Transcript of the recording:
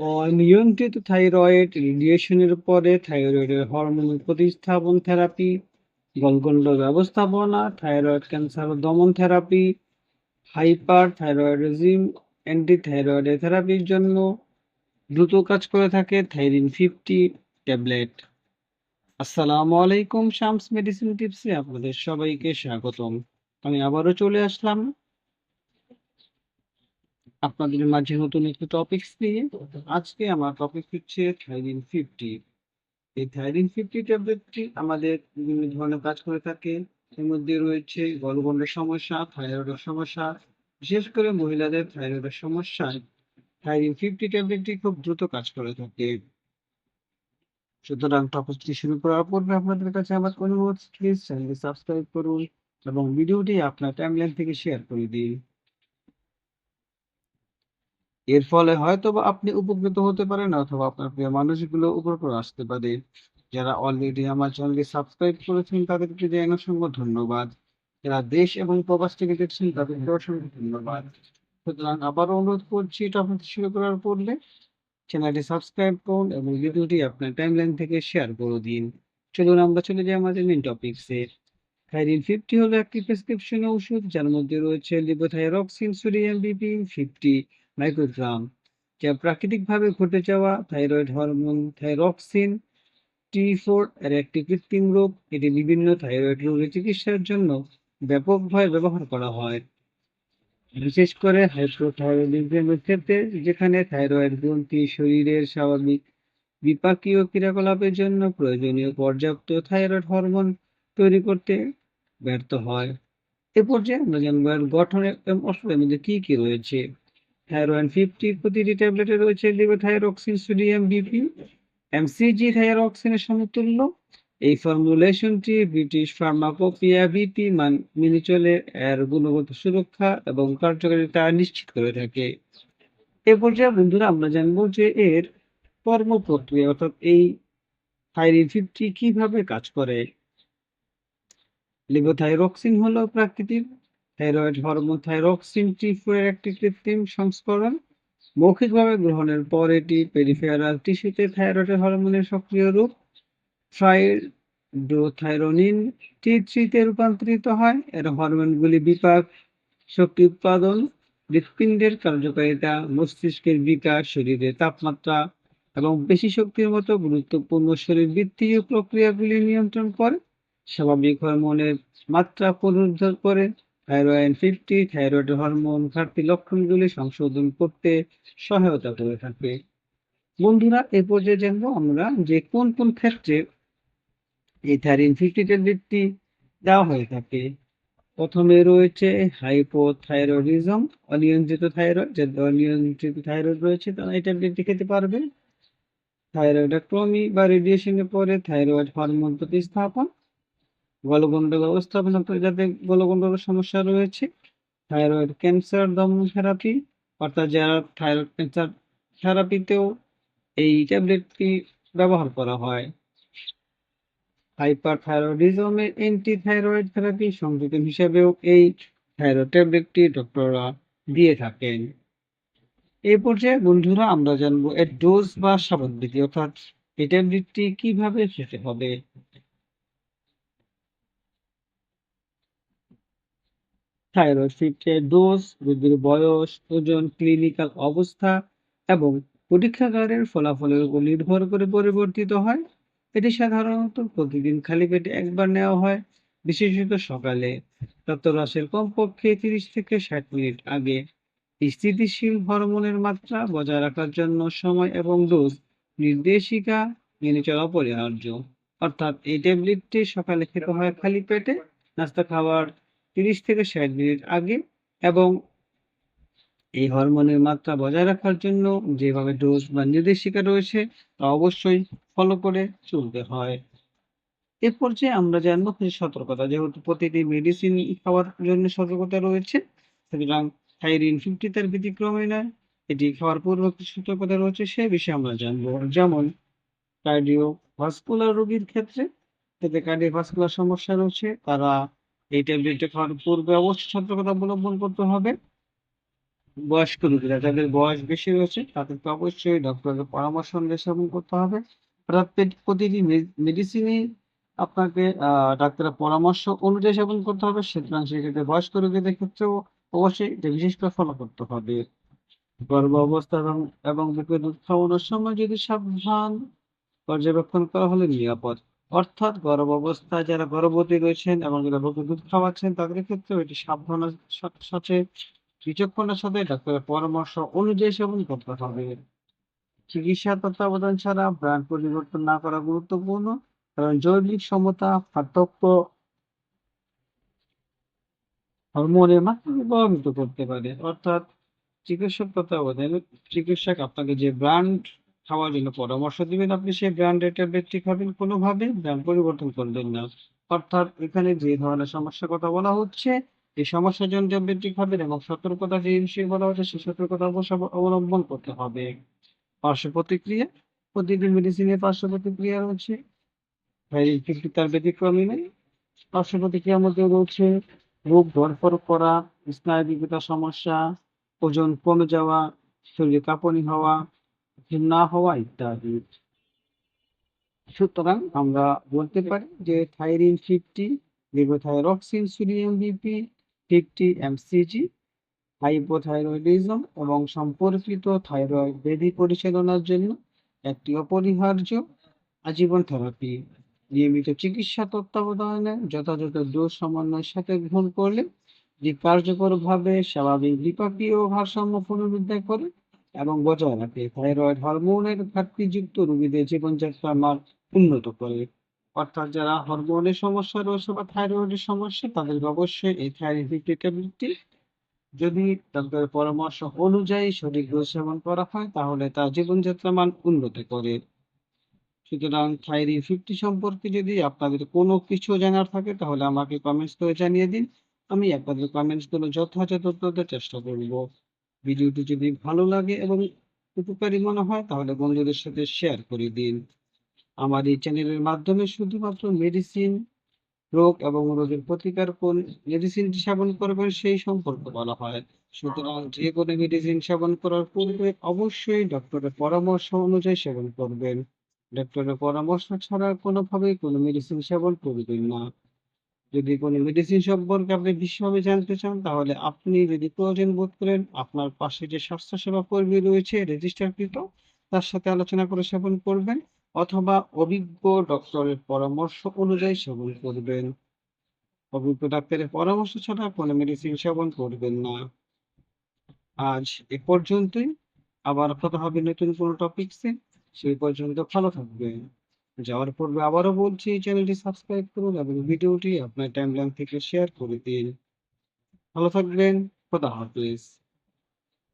অনিয়ন্ত্রিত থাইরয়েড রেডিয়েশনের পরে থাইরয়েডের হরমোন প্রতিস্থাপন থেরাপি, গলগণ্ড ব্যবস্থাপনা, থাইরয়েড ক্যান্সার দমন থেরাপি, হাইপারথাইরয়েডিজম, অ্যান্টি-থাইরয়েড থেরাপির জন্য দ্রুত কাজ করে থাকে থাইরিন ফিফটি ট্যাবলেট। আসসালামু আলাইকুম শামস মেডিসিন টিপসে আপনাদের সবাইকে স্বাগতম। আমি আবারও চলে আসলাম আপনাদের মাঝে নতুন একটি টপিকস নিয়ে। আজকে আমার টপিক হচ্ছে থাইরিন ফিফটি। এই থাইরিন ফিফটি ট্যাবলেটটি আমাদের বিভিন্ন ধরনের কাজ করে থাকে। এর মধ্যে রয়েছে গলগণ্ডের সমস্যা, থাইরয়েডের সমস্যা, বিশেষ করে মহিলাদের থাইরয়েডের সমস্যায় থাইরিন ফিফটি ট্যাবলেটটি খুব দ্রুত কাজ করে থাকে। সুতরাং টপিকটি শুরু করার পূর্বে আপনাদের কাছে আমার অনুরোধ প্লিজ চ্যানেলটি সাবস্ক্রাইব করুন এবং ভিডিওটি আপনার টাইমলাইন থেকে শেয়ার করে দিন। এর ফলে হয়তো বা আপনি উপকৃত হতে পারেন অথবা আপনার প্রিয় মানুষগুলো উপকার আসতে পারে। যারা অলরেডি আমার চ্যানেলটি সাবস্ক্রাইব করেছেন, তাদেরকে জানাই অসংখ্য ধন্যবাদ। যারা দেশ এবং প্রবাস থেকে দেখছেন, তাদেরকে অসংখ্য ধন্যবাদ। সুতরাং আবারও অনুরোধ করছি টপিকটি শুরু করার পূর্বে চ্যানেলটি সাবস্ক্রাইব করুন এবং ভিডিওটি আপনার টাইমলাইন থেকে শেয়ার করে দিন। চলুন আমরা চলে যাই আমাদের মেইন টপিকসে। থাইরিন ফিফটি হলো একটি প্রেসক্রিপশন ওষুধ যার মধ্যে রয়েছে levothyroxine sodium BP fifty microgram যা প্রাকৃতিকভাবে ঘটে যাওয়া thyroid hormone thyroxine, T four এর একটি কৃত্রিম রোগ। এটি বিভিন্ন থাইরয়েড রোগের চিকিৎসার জন্য ব্যাপকভাবে ব্যবহার করা হয়। বিশেষ করে হাইপোথাইরয়েডিজমের ক্ষেত্রে, যেখানে থাইরয়েড গ্রন্থি শরীরের স্বাভাবিক বিপাকীয় ক্রিয়াকলাপের জন্য প্রয়োজনীয় পর্যাপ্ত থাইরয়েড হরমোন তৈরি করতে ব্যর্থ হয়। এ পর্যায়ে আমরা জানব গঠনের ওষুধের মধ্যে কি কি রয়েছে। থাইরয়েড ফিফটি প্রতিটি ট্যাবলেটে রয়েছে লিভোথাইরক্সিন সোডিয়াম বিপি এমসিজি থাইরক্সিনের সমতুল্য। এই ফর্মুলেশনটি ব্রিটিশ ফার্মাকোপিয়া বিপি মান মেনে চলে, এর গুণগত সুরক্ষা এবং কার্যকারিতা নিশ্চিত করে থাকে। এ পর্যায়ে বন্ধুরা আমরা জানব যে এর কর্মপ্রক্রিয়া, অর্থাৎ এই থাইরিন ফিফটি কীভাবে কাজ করে। লিভোথাইরক্সিন হলো প্রাকৃতিক থাইরয়েড হরমোন থাইরক্সিন টি এর একটি কৃত্রিম সংস্করণ মৌখিকভাবে গ্রহণের পর এটি পেরিফেরাল টিস্যুতে থাইরয়েড হরমোনের সক্রিয় রূপ। ট্রাইডোথাইরোনিন টি থ্রিতে রূপান্তরিত হয়। এর হরমোনগুলি বিপাক, শক্তি উৎপাদন, হৃৎপিণ্ডের কার্যকারিতা, মস্তিষ্কের বিকাশ, শরীরের তাপমাত্রা এবং বেশি শক্তির মতো গুরুত্বপূর্ণ শরীরবৃত্তীয় প্রক্রিয়াগুলি নিয়ন্ত্রণ করে। স্বাভাবিক হরমোনের মাত্রা পুনরুদ্ধার করে। থাইরয়েড ফিফটি, থাইরয়েড হরমোন ঘাটতি লক্ষণগুলি সংশোধন করতে সহায়তা করে থাকে বন্ধুরা, এ পর্যায়ে জানব আমরা যে কোন কোন ক্ষেত্রে এই থাইরিন ফিফটি ট্যাবলেটটি দেওয়া হয়ে থাকে। প্রথমে রয়েছে হাইপোথাইরয়েডিজম, অনিয়ন্ত্রিত থাইরয়েড। যাদের অনিয়ন্ত্রিত থাইরয়েড রয়েছে, তারা এই ট্যাবলেটটি খেতে পারবে। থাইরয়েডেক্টমি বা রেডিয়েশনের পরে থাইরয়েড হরমোন প্রতিস্থাপন গলগণ্ড ব্যবস্থাপনা যাদের গলগণ্ডের সমস্যা রয়েছে। থাইরয়েড ক্যান্সার, দমন থেরাপি, অর্থাৎ যারা থাইরয়েড ক্যান্সার থেরাপিতেও এই ট্যাবলেটটি ব্যবহার করা হয়। অ্যান্টি থাইরয়েড থেরাপি সংযোজন হিসেবেও এই থাইরয়েড ট্যাবলেটটি ডক্টররা দিয়ে থাকেন। এই পর্যায়ে বন্ধুরা, আমরা জানব এর ডোজ বা সাবধানবিধি অর্থাৎ এই ট্যাবলেটটি কীভাবে খেতে হবে? থাইরয়েড ফিফটের ডোজ রোগীর বয়স, ওজন ক্লিনিক্যাল অবস্থা এবং পরীক্ষাগারের ফলাফলের উপর নির্ভর করে পরিবর্তিত হয়। এটি সাধারণত প্রতিদিন খালি পেটে একবার নেওয়া হয়, বিশেষত সকালে। রক্তরাশের কমপক্ষে তিরিশ থেকে ষাট মিনিট আগে স্থিতিশীল হরমোনের মাত্রা বজায় রাখার জন্য সময় এবং ডোজ নির্দেশিকা মেনে চলা অপরিহার্য অর্থাৎ এই ট্যাবলেটটি সকালে খেতে হয় খালি পেটে, নাস্তা খাওয়ার তিরিশ থেকে ষাট মিনিট আগে এবং এই হরমোনের মাত্রা বজায় রাখার জন্য যেভাবে ডোজ বা নির্দেশিকা রয়েছে তা অবশ্যই ফলো করে চলতে হয়। এ পর্যায়ে আমরা জানব কিছু সতর্কতা, যেহেতু প্রতিটি মেডিসিন খাওয়ার জন্য সতর্কতা রয়েছে, সুতরাং থাইরিন ফিফটি তার ব্যতিক্রমে নয়, এটি খাওয়ার পূর্ব কিছু সতর্কতা রয়েছে সে বিষয়ে আমরা জানব। যেমন কার্ডিও ভাস্কুলার রোগীর ক্ষেত্রে যাতে কার্ডিও ভাস্কুলার সমস্যা রয়েছে, তারা এই ট্যাবলেটটা খাওয়ার পূর্বে অবশ্যই সতর্কতা অবলম্বন করতে হবে বয়স্ক রোগীরা, যাদের বয়স বেশি রয়েছে, তাদেরকে অবশ্যই ডক্টরের পরামর্শ অনুযায়ী সেবন করতে হবে। অর্থাৎ প্রতিটি মেডিসিনই আপনাকে ডাক্তারের পরামর্শ অনুযায়ী সেবন করতে হবে। সুতরাং সেক্ষেত্রে বয়স্ক রোগীদের ক্ষেত্রেও অবশ্যই এটা বিশেষ করে ফলো করতে হবে। গর্ভাবস্থা এবং এবং বুকে দুধ খাওয়ানোর সময় যদি সাবধান পর্যবেক্ষণ করা হলে নিরাপদ। অর্থাৎ গর্ভ অবস্থায় যারা গর্ভবতী রয়েছেন এবং যারা বুকে দুধ খাওয়াচ্ছেন তাদের ক্ষেত্রে এটি সাবধানের সাথে বিচক্ষণের সাথে ডাক্তারের পরামর্শ অনুযায়ী সেবন করতে হবে। চিকিৎসা তত্ত্বাবধান ছাড়া ব্র্যান্ড পরিবর্তন না করা গুরুত্বপূর্ণ। কারণ জৈবিক সমতা, পার্থক্য হরমোনের মাত্রাকে প্রভাবিত করতে পারে। অর্থাৎ চিকিৎসক তত্ত্বাবধানে চিকিৎসক আপনাকে যে ব্র্যান্ড খাওয়ার জন্য পরামর্শ দিবেন, আপনি সেই ব্র্যান্ডের ব্যক্তি খাবেন। কোনোভাবে ব্র্যান্ড পরিবর্তন করবেন না। অর্থাৎ এখানে যে ধরনের সমস্যার কথা বলা হচ্ছে, এই সমস্যার জন্য ট্যাবলেটটি খাবেন এবং সতর্কতা যে বিষয়ে বলা হচ্ছে, সেই সতর্কতা অবলম্বন করতে হবে। পার্শ্ব প্রতিক্রিয়া, প্রতিটি মেডিসিনের পার্শ্ব প্রতিক্রিয়া রয়েছে। তার ব্যতিক্রমী নেই। পার্শ্ব প্রতিক্রিয়ার মধ্যে রয়েছে রোগ ধরফর করা, স্নায়বিকতার সমস্যা, ওজন কমে যাওয়া, শরীরে কাঁপুনি হওয়া, না হওয়া ইত্যাদি। সুতরাং আমরা বলতে পারি যে Thyrin 50, levothyroxine, sodium BP, 50 MCG, hypothyroidism এবং সম্পর্কিত থাইরয়েড ব্যাধি পরিচালনার জন্য একটি অপরিহার্য আজীবন থেরাপি। নিয়মিত চিকিৎসা তত্ত্বাবধানে যথাযথ দোষ সমন্বয়ের সাথে গ্রহণ করলে এটি কার্যকরভাবে স্বাভাবিক বিপাকীয় ভারসাম্য পুনরুদ্ধার করে এবং বজায় রাখে। থাইরয়েড হরমোনের ঘাটতিযুক্ত রোগীদের জীবনযাত্রার মান উন্নত করে। অর্থাৎ যারা হরমোনের সমস্যা রয়েছে বা থাইরয়েডের সমস্যা তাদের অবশ্যই এই থাইরয়েড 50 ট্যাবলেটটি যদি ডাক্তারের পরামর্শ অনুযায়ী সঠিক ডোজ সেবন করা হয়, তাহলে তার জীবনযাত্রার মান উন্নত করে। সুতরাং থাইরি ফিফটি সম্পর্কে যদি আপনাদের কোনো কিছু জানার থাকে, তাহলে আমাকে কমেন্টস করে জানিয়ে দিন। আমি আপনাদের কমেন্টসগুলো যথাযথ চেষ্টা করব। ভিডিওটি যদি ভালো লাগে এবং উপকারী মনে হয় তাহলে বন্ধুদের সাথে শেয়ার করে দিন। আমার এই চ্যানেলের মাধ্যমে শুধুমাত্র মেডিসিন, রোগ এবং রোগের প্রতিকার কোন মেডিসিনটি সেবন করবেন সেই সম্পর্কে বলা হয়। সুতরাং যে কোনো মেডিসিন সেবন করার পূর্বে অবশ্যই ডক্টরের পরামর্শ অনুযায়ী সেবন করবেন। ডক্টরের পরামর্শ ছাড়া কোনোভাবেই কোনো মেডিসিন সেবন করবেন না। যদি কোনো মেডিসিন সম্পর্কে আপনি বিশেষভাবে জানতে চান, তাহলে আপনি যদি প্রয়োজন বোধ করেন, আপনার পাশে যে স্বাস্থ্যসেবা কর্মী রয়েছে রেজিস্টারকৃত তার সাথে আলোচনা করে সেবন করবেন অথবা অভিজ্ঞ ডক্টরের পরামর্শ অনুযায়ী সেবন করবেন। অভিজ্ঞ ডাক্তারের পরামর্শ ছাড়া কোনো মেডিসিন সেবন করবেন না। আজ এ পর্যন্তই। আবার কথা হবে নতুন কোনো টপিকসে। সেই পর্যন্ত ভালো থাকবেন। যাওয়ার পূর্বে আবারও বলছি চ্যানেলটি সাবস্ক্রাইব করুন এবং ভিডিওটি আপনার টাইমলাইন থেকে শেয়ার করে দিন। ভালো থাকবেন। খোদা হাফেজ।